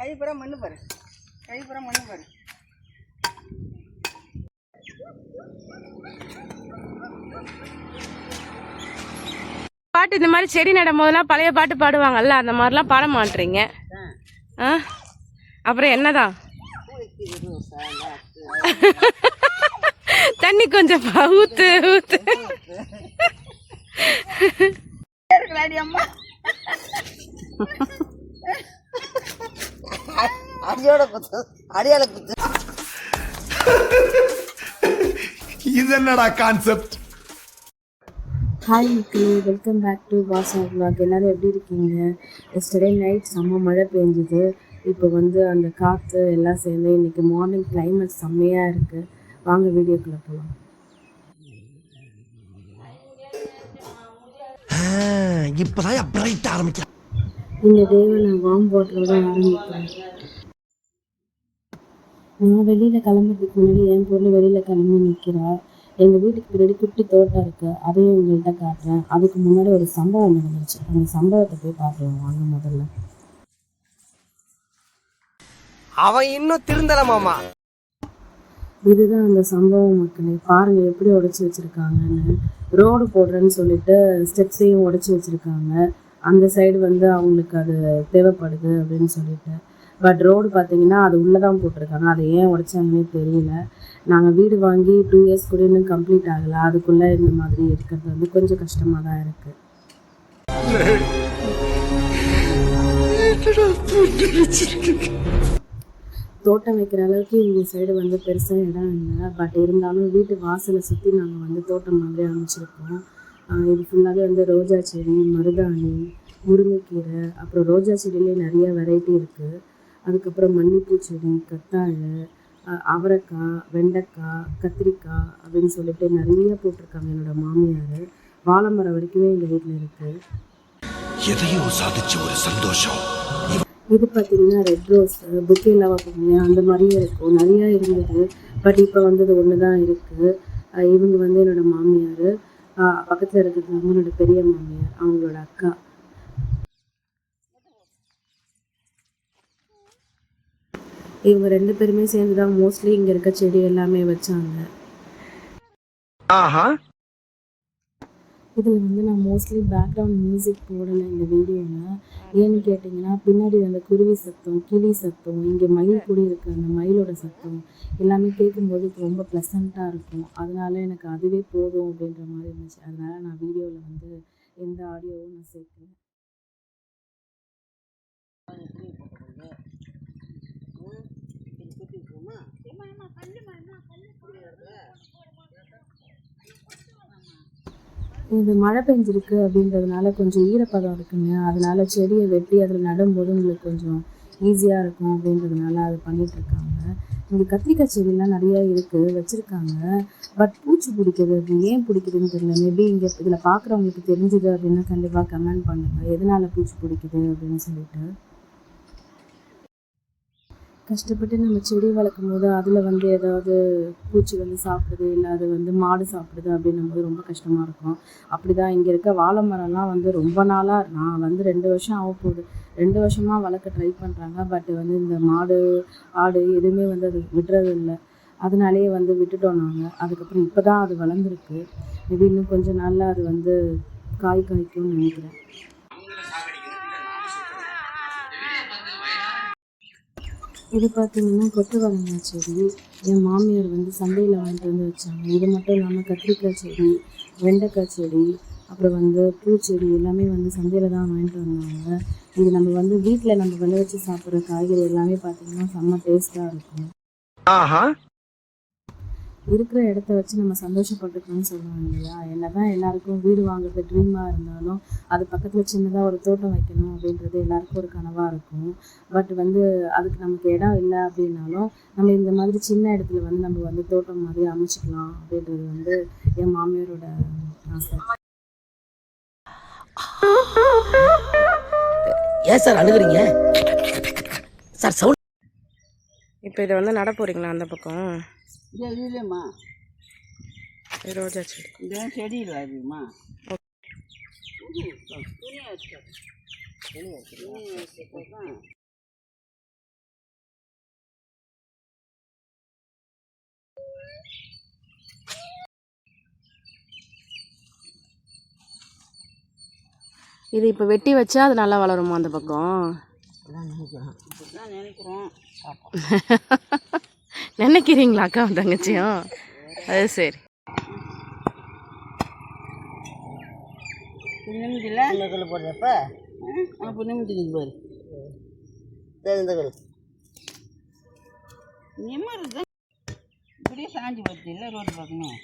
கை பூரா மண்ணு பாரு. கை பூரா மண்ணு பாரு. பாட்டு இந்த மாதிரி செடி நடும் போதெல்லாம் பழைய பாட்டு பாடுவாங்கல்ல அந்த மாதிரிலாம் பாட மாட்டீங்க. ஆ? அப்புறம் என்னதான்? தண்ணி கொஞ்சம் ஊத்து ஊத்து. அம்மா. அடியோட குத்து அடியால குத்து. இது என்னடா கான்செப்ட் ஹாய் மக்களே. Welcome back to Vasa vlog. எல்லாரும் எப்படி இருக்கீங்க? எஸ்டர்டே நைட் செம்ம மழை பெஞ்சுது. இப்போ வந்து அந்த காற்று எல்லாம் சேர்ந்து இன்னைக்கு மார்னிங் climate செம்மையாக இருக்குது வாங்க வீடியோக்குள்ளே போகலாம் இப்பதான் பிரைட் ஆரம்பிக்க. இந்த டேவை நான் வார்ம் வாட்டரோட ஆரம்பிக்கிறேன் நான் வெளியில் கிளம்புறதுக்கு முன்னாடி என் பொண்ணு வெளியில் கிளம்பி நிற்கிறா எங்கள் வீட்டுக்கு பின்னாடி குட்டி தோட்டம் இருக்குது அதையும் உங்கள்கிட்ட காட்டுறேன். அதுக்கு முன்னாடி ஒரு சம்பவம் நடந்துச்சு. அந்த சம்பவத்தை போய் பார்க்கலாம். வாங்க முதல்ல. அவன் இன்னும் திருந்தல மாமா. இதுதான் அந்த சம்பவம் மக்களே. பாருங்க எப்படி உடைச்சி வச்சிருக்காங்கன்னு. ரோடு போடுறேன்னு சொல்லிட்டு ஸ்டெப்ஸையும் உடைச்சி வச்சிருக்காங்க. அந்த சைடு வந்து அவங்களுக்கு அது தேவைப்படுது அப்படின்னு சொல்லிட்டு. பட் ரோடு பார்த்தீங்கன்னா அது உள்ளே தான் போட்டிருக்காங்க. அதை ஏன் உடைச்சாங்கன்னே தெரியல. நாங்கள் வீடு வாங்கி டூ இயர்ஸ் கூட இன்னும் கம்ப்ளீட் ஆகலை. அதுக்குள்ளே இந்த மாதிரி இருக்கிறது வந்து கொஞ்சம் கஷ்டமாக தான் இருக்குது தோட்டம் வைக்கிற அளவுக்கு இந்த சைடு வந்து பெருசாக இடம் இல்லை. பட் இருந்தாலும் வீட்டு வாசலை சுற்றி நாங்கள் வந்து தோட்டம் மாதிரி அமைச்சிருக்கோம். இது ஃபுல்லாகவே வந்து ரோஜா செடி மருதாணி முருங்கைக்கீரை அப்புறம் ரோஜா செடியிலே நிறைய வெரைட்டி இருக்குது அதுக்கப்புறம் மல்லிப்பூ செடி கத்தாழை அவரைக்காய் வெண்டைக்காய் கத்திரிக்காய் அப்படின்னு சொல்லிட்டு நிறைய போட்டிருக்காங்க என்னோட மாமியார். வாழை மரம் வரைக்குமே எங்கள் வீட்டில் இருக்குது எதையோ சாதிச்ச ஒரு சந்தோஷம். இது பார்த்தீங்கன்னா ரெட் ரோஸ் புக்கேலாம் வைப்பாங்க அந்த மாதிரியே இருக்கும். நிறையா இருந்தது. பட் இப்போ வந்தது ஒன்று தான் இருக்குது இவங்க வந்து என்னோட மாமியார். பக்கத்தில் இருக்கிறது வந்து என்னோட பெரிய மாமியார். அவங்களோட அக்கா. இவங்க ரெண்டு பேருமே சேர்ந்து தான் மோஸ்ட்லி இங்கே இருக்க செடி எல்லாமே வச்சாங்க. ஆஹா. இதில் வந்து நான் மோஸ்ட்லி பேக்ரவுண்ட் மியூசிக் போடலை இந்த வீடியோவில் ஏன்னு கேட்டிங்கன்னா பின்னாடி அந்த குருவி சத்தம் கிளி சத்தம் இங்கே மயில் கூடி இருக்கு அந்த மயிலோட சத்தம் எல்லாமே கேட்கும்போது ரொம்ப ப்ளசண்ட்டாக இருக்கும். அதனால எனக்கு அதுவே போதும் அப்படின்ற மாதிரி இருந்துச்சு. அதனால நான் வீடியோவில் வந்து எந்த ஆடியோவும் நான் சேர்க்கல. இது மழை பெஞ்சிருக்கு அப்படின்றதுனால கொஞ்சம் ஈரப்பதம் இருக்குங்க. அதனால செடியை வெட்டி அதில் நடும்போது உங்களுக்கு கொஞ்சம் ஈஸியாக இருக்கும் அப்படின்றதுனால அது பண்ணிகிட்ருக்காங்க இங்கே கத்திரிக்காய் செடியெல்லாம் நிறையா இருக்குது வச்சுருக்காங்க. பட் பூச்சி பிடிக்கிறது அது ஏன் பிடிக்குதுன்னு தெரியல. மேபி இங்கே இதில் பார்க்குறவங்களுக்கு தெரிஞ்சுது அப்படின்னா கண்டிப்பாக கமெண்ட் பண்ணுங்கள் எதனால் பூச்சி பிடிக்குது அப்படின்னு சொல்லிட்டு. கஷ்டப்பட்டு நம்ம செடி வளர்க்கும் போது அதில் வந்து ஏதாவது பூச்சி வந்து சாப்பிடுது இல்லை அது வந்து மாடு சாப்பிடுது அப்படின்னும் போது ரொம்ப கஷ்டமாக இருக்கும். அப்படி தான் இங்கே இருக்க வாழை மரம்லாம் வந்து ரொம்ப நாளாக நான் வந்து ரெண்டு வருஷம் ஆக போகுது. ரெண்டு வருஷமாக வளர்க்க ட்ரை பண்ணுறாங்க பட் வந்து இந்த மாடு ஆடு எதுவுமே வந்து அது விடுறது இல்லை. அதனாலேயே வந்து விட்டுட்டோம் நாங்கள் அதுக்கப்புறம் இப்போ தான் அது வளர்ந்துருக்கு. மேபி இன்னும் கொஞ்சம் நாளில் அது வந்து காய் காய்க்கும்னு நினைக்கிறேன். இது பார்த்தீங்கன்னா கொத்தவரங்காய் செடி. என் மாமியார் வந்து சந்தையில் வாங்கிட்டு வந்து வச்சாங்க. இது மட்டும் இல்லாமல் கத்திரிக்காய் செடி வெண்டைக்காய் செடி அப்புறம் வந்து பூச்செடி எல்லாமே வந்து சந்தையில் தான் வாங்கிட்டு வந்தாங்க. இது நம்ம வந்து வீட்டில் நம்ம விளைவிச்சு சாப்பிட்ற காய்கறி எல்லாமே பார்த்தீங்கன்னா செம்ம டேஸ்ட்டாக இருக்கும். ஆஹா. இருக்கிற இடத்த வச்சு நம்ம சந்தோஷப்பட்டுக்கணும்னு சொல்லுவாங்க இல்லையா? என்னதான் எல்லாருக்கும் வீடு வாங்குறது ட்ரீமாக இருந்தாலும் அது பக்கத்தில் சின்னதாக ஒரு தோட்டம் வைக்கணும் அப்படின்றது எல்லாருக்கும் ஒரு கனவாக இருக்கும். பட் வந்து அதுக்கு நமக்கு இடம் இல்லை அப்படின்னாலும் நம்ம இந்த மாதிரி சின்ன இடத்துல வந்து நம்ம வந்து தோட்டம் மாதிரி அமைச்சிக்கலாம் அப்படின்றது வந்து என் மாமியாரோட ஆசை. ஏன் சார் அழுகுறீங்க? சார் சவுண்ட் இப்போ இதை வந்து நட போகிறீங்களா அந்த பக்கம்? இல்லைம்மா. ரோஜா செடி. இந்த செடியில் அதுமா இது இப்போ வெட்டி வச்சா அது நல்லா வளருமா அந்த பக்கம்? நினைக்கிறோம். நினைக்கிறீங்களா அக்கா தங்கச்சியும் அது சரி. கல் போடுறப்ப? அப்போ நிமிதிக்குது பாரு. இந்த கல். நிம்மது இப்படியே சாஞ்சி போச்சு இல்லை ரோடு பார்க்கணும்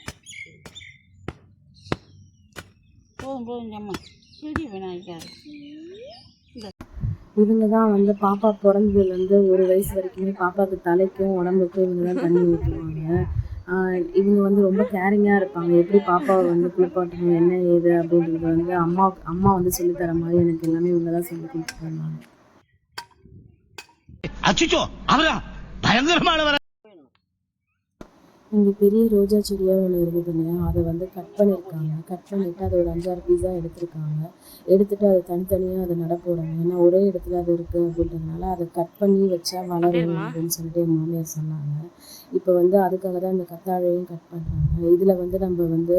போதும் போதும் ஜம்மா. செடி விநாயகாரு இவங்க தான் வந்து பாப்பா பிறந்ததுலேருந்து ஒரு வயசு வரைக்குமே பாப்பாவுக்கு தலைக்கும் உடம்புக்கும் இவங்க தான் தண்ணி ஊற்றுவாங்க இவங்க வந்து ரொம்ப கேரிங்காக இருப்பாங்க. எப்படி பாப்பாவை வந்து குளிப்பாட்டணும் என்ன ஏது அப்படின்றது வந்து அம்மா அம்மா வந்து சொல்லித் தர மாதிரி எனக்கு எல்லாமே இவங்க தான் சொல்லி கொடுத்துருந்தாங்க அச்சுச்சோ அவரா? பயங்கரமானவரா இங்கே பெரிய ரோஜா செடியாக ஒன்று இருந்ததுங்க அதை வந்து கட் பண்ணியிருக்காங்க கட் பண்ணிவிட்டு அதை ஒரு அஞ்சாறு பீஸாக எடுத்திருக்காங்க. எடுத்துட்டு அதை தனித்தனியாக அதை நட போகிறாங்க ஏன்னா ஒரே இடத்துல அது இருக்குது அப்படின்றதுனால அதை கட் பண்ணி வச்சா வளரும் அப்படின்னு சொல்லிட்டு என் மாமியார் சொன்னாங்க. இப்போ வந்து அதுக்காக தான் இந்த கத்தாழையும் கட் பண்ணுறாங்க இதில் வந்து நம்ம வந்து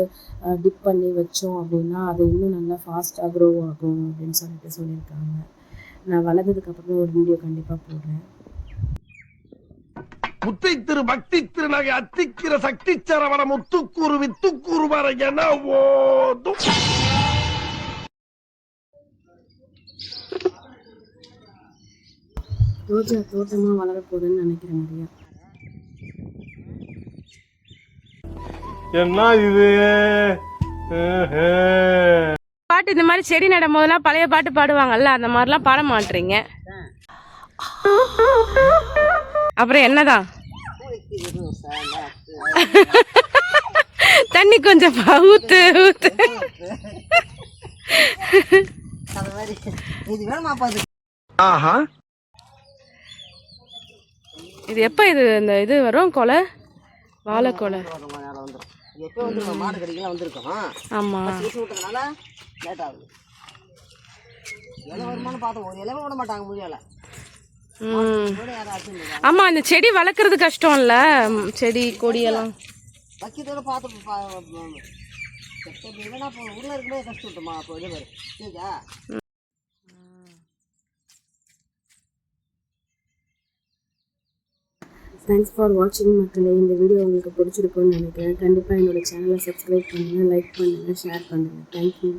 டிப் பண்ணி வச்சோம் அப்படின்னா அது இன்னும் நல்லா ஃபாஸ்ட்டாக க்ரோ ஆகும் அப்படின்னு சொல்லிட்டு சொல்லியிருக்காங்க. நான் வளர்ந்ததுக்கு அப்புறமா ஒரு வீடியோ கண்டிப்பாக போடுறேன். முத்தை திரு பக்தி திருநகை அத்திக்கிற சக்தி சரவண முத்துக்கூறு வித்துக்கூறு வர என ஓதும். ரோஜா தோட்டமாக வளரப்போகுதுன்னு நினைக்கிறேன் நிறையா என்ன இது? பாட்டு இந்த மாதிரி செடி நடும் போதெல்லாம் பழைய பாட்டு பாடுவாங்கல்ல அந்த மாதிரிலாம் பாட மாட்டீங்க. அப்புறம் என்னதான்? தண்ணி கொஞ்சம் ஊத்து ஊத்து. அது மாதிரி இது வேணுமா பார்த்து ஆஹா. இது எப்போ இது இந்த இது வரும் கொலை? வாழை கொலை மேலே வந்துடும் எப்போ வந்து மாடு கடைக்கெல்லாம் வந்திருக்கோம். ஆமாம் விட்டதுனால லேட் ஆகுது. இலை வருமானு பார்த்தோம். ஒரு இலைவை விட மாட்டாங்க முடியல. ஆமாம் இந்த செடி வளர்க்குறது கஷ்டம் இல்லை செடி கொடியெல்லாம். வைக்கிறதோட பார்த்து இல்லைன்னா இப்போ உள்ள இருக்கும்போது இது பாரு. கேக்கா தேங்க்ஸ் ஃபார் வாட்சிங் மக்களே. இந்த வீடியோ உங்களுக்கு பிடிச்சிருக்கும்னு நினைக்கிறேன். கண்டிப்பாக என்னோட சேனலை சப்ஸ்கிரைப் பண்ணுங்கள் லைக் பண்ணுங்கள் ஷேர் பண்ணுங்கள் தேங்க்யூ